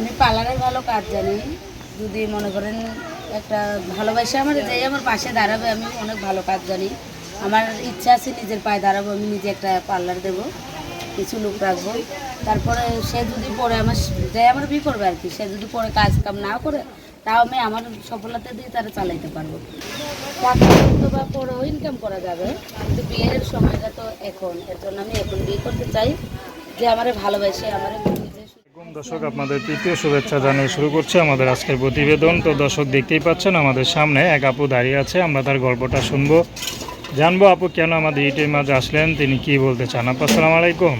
আমি পার্লারের ভালো কাজ জানি। যদি মনে করেন একটা ভালোবাসে আমার যে আমার পাশে দাঁড়াবে, আমি অনেক ভালো কাজ জানি। আমার ইচ্ছা আছে নিজের পায়ে দাঁড়াবো, আমি নিজে একটা পার্লার দেবো, কিছু লোক রাখব। তারপরে সে যদি পরে আমার যে আমার বিয়ে করবে আর কি, সে যদি পরে কাজ কাম না করে, তাও আমি আমার সফলতা দিয়ে তারা চালাইতে পারব। টাকা বা পরেও ইনকাম করা যাবে, কিন্তু বিয়ের সময়টা তো এখন। এর জন্য আমি এখন বিয়ে করতে চাই, যে আমার ভালোবাসে, আমার দর্শক আপনাদের তৃতীয় শুভেচ্ছা জানিয়ে শুরু করছে আমাদের আজকের প্রতিবেদন। তো দর্শক দেখতেই পাচ্ছেন আমাদের সামনে এক আপু দাঁড়িয়ে আছে আমরা তার গল্পটা শুনব। জানব আপু কেন আমাদের ইটের মাঝে আসলেন তিনি কি বলতে চান? আপু আসসালামু আলাইকুম।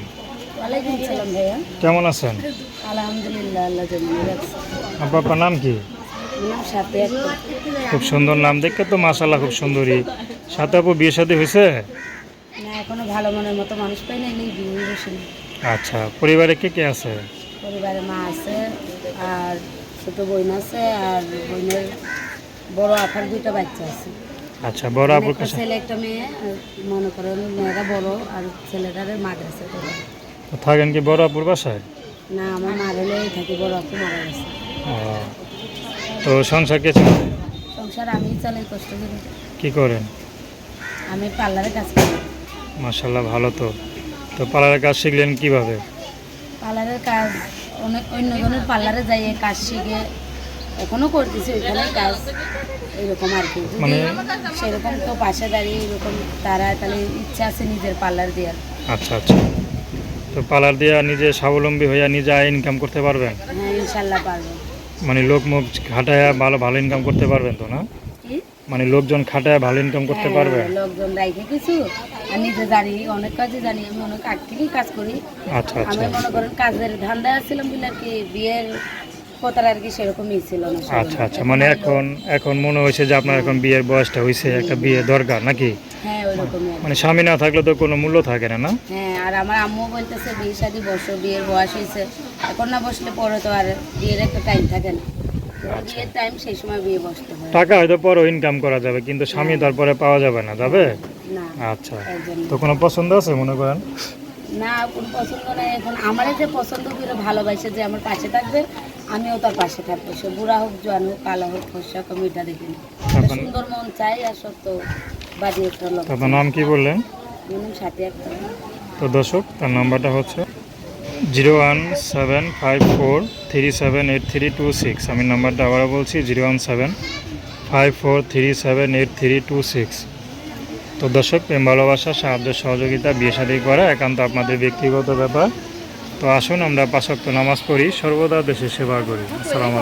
কেমন আছেন? আপু আপনার নাম কি? খুব সুন্দর নাম দেখতে তো মাসাল্লাহ খুব সুন্দরী। সাথে আপু বিয়ে সাথে হয়েছে? এখনও ভালো মনের মতো মানুষ পাই না এই বিয়ে বসে আচ্ছা পরিবারে কে কে আছে? পরিবারে মা আছে আর ছোট বোন আছে আর বোনের বড় আপার দুইটা বাচ্চা আছে। আচ্ছা বড় আপুর কাছে? ছেলে একটা মেয়ে মনে করেন মেয়েরা বড় আর ছেলেটার মাদ্রাসা পড়ে তো থাকেন কি বড় আপুর বাসায়? না আমার মার হলেই থাকি বড় আপু মারা গেছে। তো সংসার কে চালায়? সংসার আমি চালাই কষ্ট করে। কি করেন? আমি পার্লারে কাজ করি। মাসাল্লাহ ভালো তো। তো পার্লারের কাজ শিখলেন কীভাবে? পার্লারের কাজ অনেক অন্য জনের পার্লারে যাই কাজ শিখে এখনও করতেছি ওইখানে কাজ এরকম আর কি। যদি মানে- সেরকম তো পাশে দাঁড়িয়ে এরকম তারা তাহলে ইচ্ছা আছে নিজের পার্লার দেওয়ার। আচ্ছা আচ্ছা। তো পার্লার দিয়ে নিজে স্বাবলম্বী হইয়া নিজে আয় ইনকাম করতে পারবেন? হ্যাঁ ইনশাল্লাহ পারব। মানে লোক মুখ খাটায় ভালো ভালো ইনকাম করতে পারবেন তো না? মানে লোকজন খাটায় ভালো ইনকাম করতে হ্যাঁ, পারবেন লোকজন রাইখে কিছু আর নিজে জানি অনেক কাজে জানি আমি অনেক আগ থেকেই কাজ করি। আচ্ছা আমি আচ্ছা মনে করেন কাজের বলে আর কি বিয়ের কথার আর কি সেরকমই ছিল না আচ্ছা আচ্ছা মানে এখন এখন মনে হয়েছে যে আপনার এখন বিয়ের বয়সটা হয়েছে একটা বিয়ে দরকার নাকি? হ্যাঁ ওইরকমই আর কি। মানে স্বামী না থাকলে তো কোনো মূল্য থাকে না না? হ্যাঁ আর আমার আম্মু বলতেছে বিয়ে শাদি বসো বিয়ের বয়স হয়েছে এখন না বসলে পরে তো আর বিয়ের একটা টাইম থাকে না। বিয়ের টাইম সেই সময় বিয়ে বসতে হয়। টাকা হয়তো পরেও ইনকাম করা যাবে কিন্তু স্বামী তারপরে পাওয়া যাবে না যাবে? না আচ্ছা। তো কোনো পছন্দ আছে মনে করেন? না কোন পছন্দ নাই। এখন আমার যে পছন্দ করে ভালোবাসে যে আমার পাশে থাকবে আমিও তার পাশে থাকব। সে বুড়া হোক জোয়ান হোক কালো হোক ফসা হোক আমি এটা দেখি সুন্দর মন চাই আর সত্য বাড়ি তো আপনার নাম কি বললেন? সাথে তো দর্শক তার নাম্বারটা হচ্ছে zero one seven five four three seven eight three two six. আমি নাম্বারটা আবারও বলছি zero one seven five four three seven eight three two six. তো দর্শক, প্রেম, ভালোবাসা, সাহায্য, সহযোগিতা, বিয়ে শাদী করা একান্ত আপনাদের ব্যক্তিগত ব্যাপার। তো আসুন আমরা পাশাক্ত নামাজ পড়ি, সর্বদা দেশের সেবা করি। আসসালামু